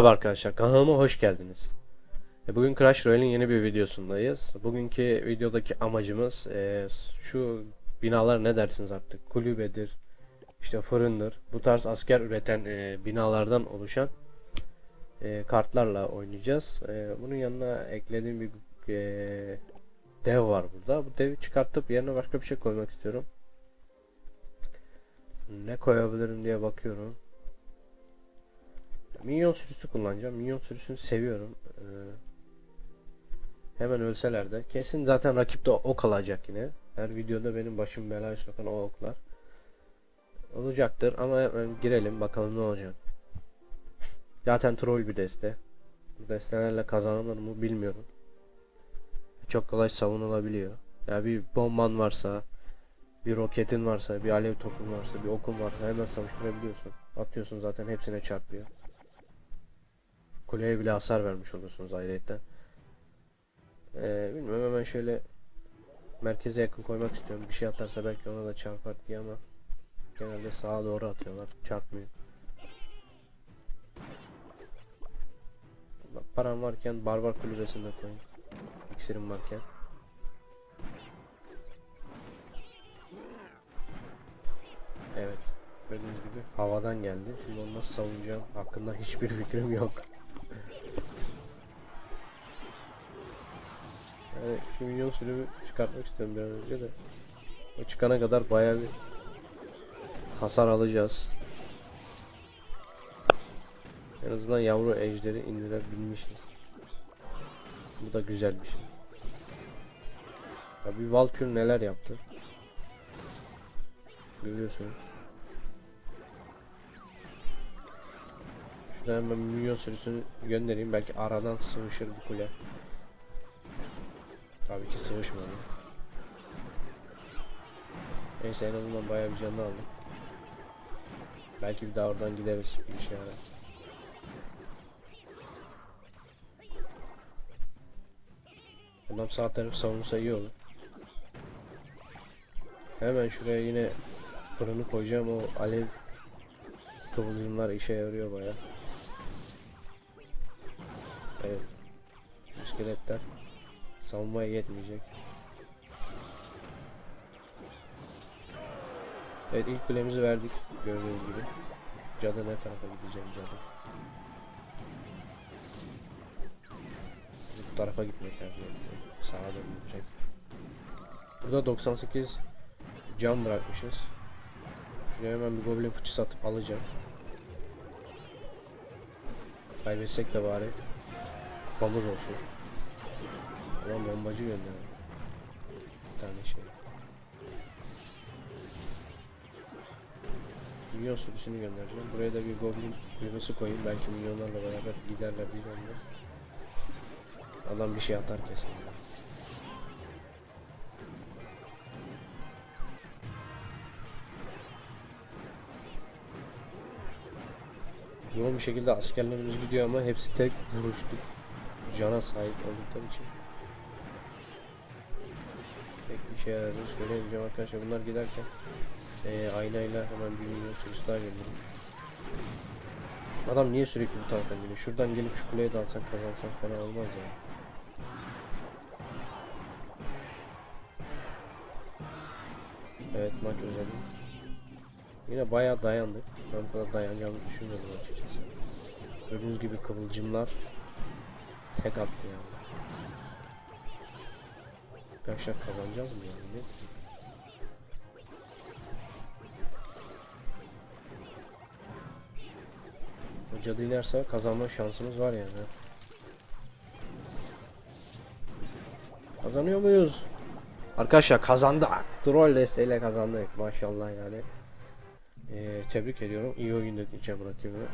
Merhaba arkadaşlar kanalıma hoş geldiniz. E, Bugün Crash Royale'in yeni bir videosundayız. Bugünkü videodaki amacımız e, şu binalar ne dersiniz artık kulübedir, işte fırındır. Bu tarz asker üreten e, binalardan oluşan e, kartlarla oynayacağız. E, bunun yanına eklediğim bir e, dev var burada. Bu devi çıkartıp yerine başka bir şey koymak istiyorum. Ne koyabilirim diye bakıyorum. Minyon sürüsü kullanacağım. Minyon sürüsünü seviyorum. Ee, hemen ölseler de. Kesin zaten rakipte ok alacak yine. Her videoda benim başım belaya sokan o oklar. Olacaktır ama hemen girelim bakalım ne olacak. Zaten troll bir deste. Bu destelerle kazanılır mı bilmiyorum. Çok kolay savunulabiliyor. Ya bir bomban varsa, bir roketin varsa, bir alev topun varsa, bir okun varsa hemen savuşturabiliyorsun. Atıyorsun zaten hepsine çarpıyor. Kuleye bile hasar vermiş olursunuz ayrıyetten. Ee, bilmiyorum hemen şöyle merkeze yakın koymak istiyorum. Bir şey atarsa belki ona da çarpar diye ama genelde sağa doğru atıyorlar. Çarpmıyor. Bak, param varken barbar kulübesinde koyun. İksirim varken. Evet. Gördüğünüz gibi havadan geldi. Şimdi onu nasıl savunacağım hakkında hiçbir fikrim yok. Yani şu milyon sürümü çıkartmak istiyorum bir an önce de. O çıkana kadar bayağı bir hasar alacağız. En azından yavru ejderi indirebilmişiz. Bu da güzel bir şey. Ya bir Valkür neler yaptı. Görüyorsunuz. Şurada hemen milyon sürüsünü göndereyim. Belki aradan sıvışır bu kule. Tabii ki sıvışmadı. Neyse en azından bayağı bir canını aldım. Belki bir daha oradan gideriz bir işe yarar. Adam sağ taraf savunsa iyi olur. Hemen şuraya yine fırını koyacağım o alev kıvılcımlar işe yarıyor baya. Evet. İskeletler savunmaya yetmeyecek. Evet ilk kulemizi verdik gördüğünüz gibi. Cadı ne tarafa gideceğim cadı. Bu tarafa gitmeyi tercih etti. Sağa dönüp direkt. Burada 98 cam bırakmışız. Şuraya hemen bir goblin fıçısı atıp alacağım. Kaybetsek de bari kupamız olsun. Ulan bombacı gönderdi. Bir tane şey. Milyon sürüsünü göndereceğim. Buraya da bir goblin kulübesi koyayım. Belki milyonlarla beraber giderler de. Adam bir şey atar kesin. Yoğun bir şekilde askerlerimiz gidiyor ama hepsi tek vuruşluk cana sahip oldukları için pek bir şey yaradığını söyleyemeyeceğim arkadaşlar bunlar giderken eee aynayla hemen bir milyon sürüsü daha. Adam niye sürekli bu taraftan geliyor? Şuradan gelip şu kuleye de alsak kazansak fena olmaz ya. Evet maç uzadı. Yine bayağı dayandık. Ben bu kadar dayanacağımı düşünmüyordum açıkçası. Gördüğünüz gibi kıvılcımlar tek attı yani. Arkadaşlar kazanacağız mı yani? O cadı inerse kazanma şansımız var yani. Kazanıyor muyuz? Arkadaşlar kazandık. Troll desteğiyle kazandık. Maşallah yani. Ee, tebrik ediyorum. İyi oyun diyeceğim rakibime.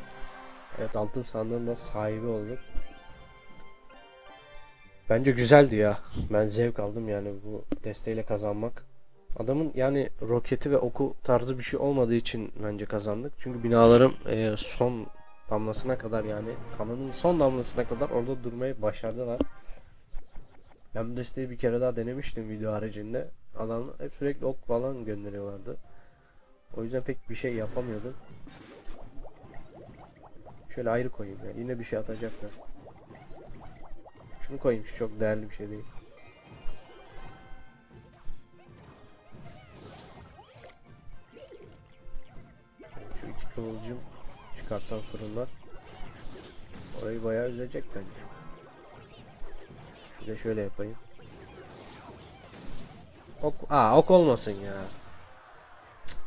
Evet altın sandığın da sahibi olduk. Bence güzeldi ya. Ben zevk aldım yani bu desteğiyle kazanmak. Adamın yani roketi ve oku tarzı bir şey olmadığı için bence kazandık. Çünkü binalarım e, son damlasına kadar yani kanının son damlasına kadar orada durmayı başardılar. Ben bu desteği bir kere daha denemiştim video haricinde. Adam hep sürekli ok falan gönderiyorlardı. O yüzden pek bir şey yapamıyordum. Şöyle ayrı koyayım ya. Yine bir şey atacaklar. Şunu koyayım şu çok değerli bir şey değil. Şu iki kıvılcım çıkartan fırınlar orayı bayağı üzecek bence. Bir de şöyle yapayım. Ok, aa ok olmasın ya. Cık.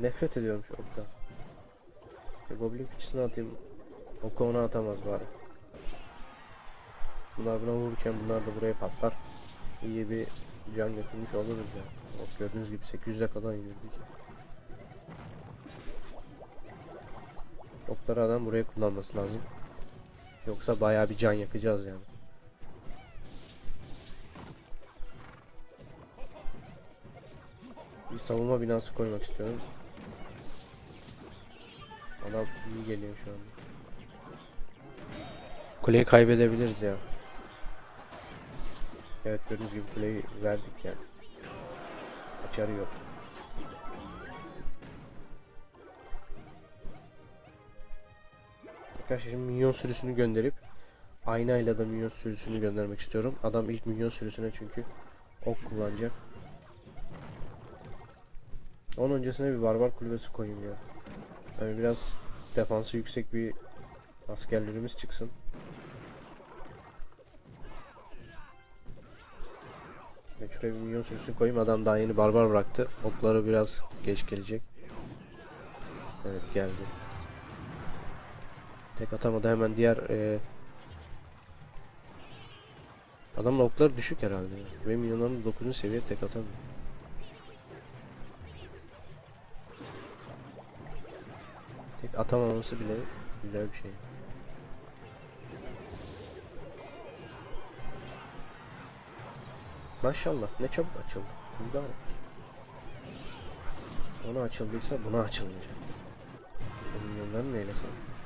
Nefret ediyorum şu oktan. Bir goblin fıçısını atayım. Oku ona atamaz bari. Bunlar buna vururken bunlar da buraya patlar. İyi bir can götürmüş oluruz ya. Ok gördüğünüz gibi 800'e kadar indirdik. Okları adam buraya kullanması lazım. Yoksa bayağı bir can yakacağız yani. Bir savunma binası koymak istiyorum. Bana iyi geliyor şu an. Kuleyi kaybedebiliriz ya. Evet gördüğünüz gibi kuleyi verdik yani. Açarı yok. Arkadaşlar şimdi minyon sürüsünü gönderip aynayla da minyon sürüsünü göndermek istiyorum. Adam ilk minyon sürüsüne çünkü ok kullanacak. Onun öncesine bir barbar kulübesi koyayım ya. Yani biraz defansı yüksek bir askerlerimiz çıksın. Ben şuraya bir minyon sürüsü koyayım. Adam daha yeni barbar bıraktı. Okları biraz geç gelecek. Evet geldi. Tek atamadı hemen diğer e... Adamın okları düşük herhalde. Ve minyonların 9. seviye tek atamıyor. Tek atamaması bile güzel bir şey. Maşallah ne çabuk açıldı. Mübarek. Ona açıldıysa buna açılmayacak. Bu minyonları neyle savaşacak?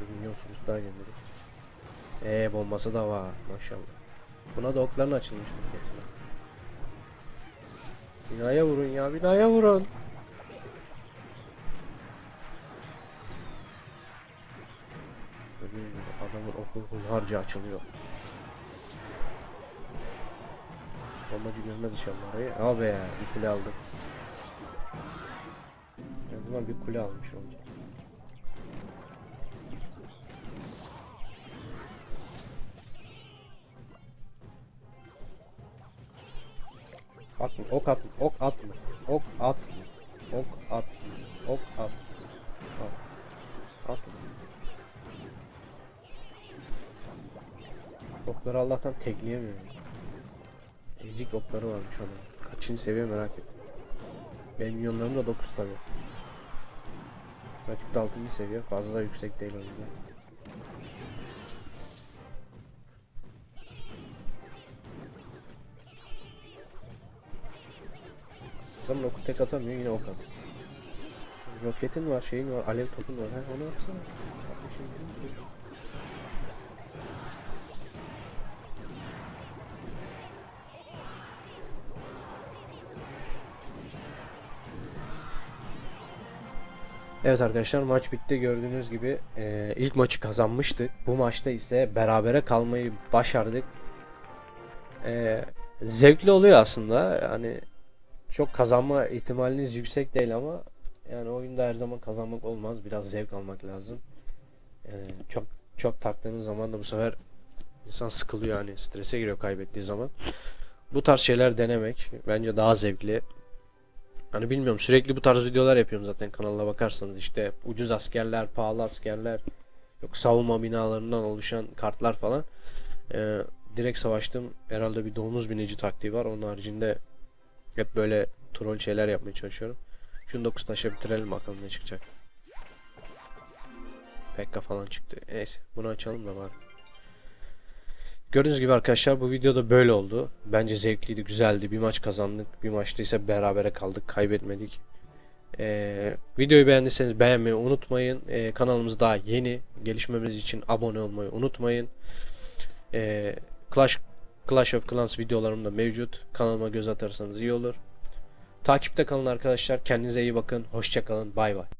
Bir milyon sürüsü daha gönderdik. Eee bombası da var maşallah. Buna da okların açılmıştır kesin. Binaya vurun ya binaya vurun. Adamın oku hunharca açılıyor. Bombacı görmez inşallah orayı. Al be ya bir kule aldım. En azından bir kule almış olacak. Atma, ok atma, ok atma, ok atma, ok atma, ok atma, at, atma. Okları Allah'tan tekleyemiyor. Ezik okları varmış onun. Kaçıncı seviye merak ettim. Benim milyonlarım da 9 tabi. Rakip de 6. seviye. Fazla yüksek değil o yüzden. Adamın oku tek atamıyor yine ok atıyor. Roketin var, şeyin var, alev topun var. Ha, onu atsana. Kardeşim biliyor musun? Evet arkadaşlar maç bitti gördüğünüz gibi e, ilk maçı kazanmıştık. Bu maçta ise berabere kalmayı başardık. E, zevkli oluyor aslında. Yani çok kazanma ihtimaliniz yüksek değil ama yani oyunda her zaman kazanmak olmaz. Biraz zevk almak lazım. E, çok çok taktığınız zaman da bu sefer insan sıkılıyor yani strese giriyor kaybettiği zaman. Bu tarz şeyler denemek bence daha zevkli. Hani bilmiyorum sürekli bu tarz videolar yapıyorum zaten kanalına bakarsanız işte ucuz askerler, pahalı askerler, yok savunma binalarından oluşan kartlar falan. Ee, direkt savaştım. Herhalde bir domuz binici taktiği var. Onun haricinde hep böyle troll şeyler yapmaya çalışıyorum. Şunu 9 taşa bitirelim bakalım ne çıkacak. Pekka falan çıktı. Neyse bunu açalım da var. Gördüğünüz gibi arkadaşlar bu videoda böyle oldu. Bence zevkliydi, güzeldi. Bir maç kazandık. Bir maçta ise berabere kaldık. Kaybetmedik. Ee, videoyu beğendiyseniz beğenmeyi unutmayın. Ee, kanalımız daha yeni. Gelişmemiz için abone olmayı unutmayın. Ee, Clash, Clash of Clans videolarım da mevcut. Kanalıma göz atarsanız iyi olur. Takipte kalın arkadaşlar. Kendinize iyi bakın. Hoşçakalın. Bay bay.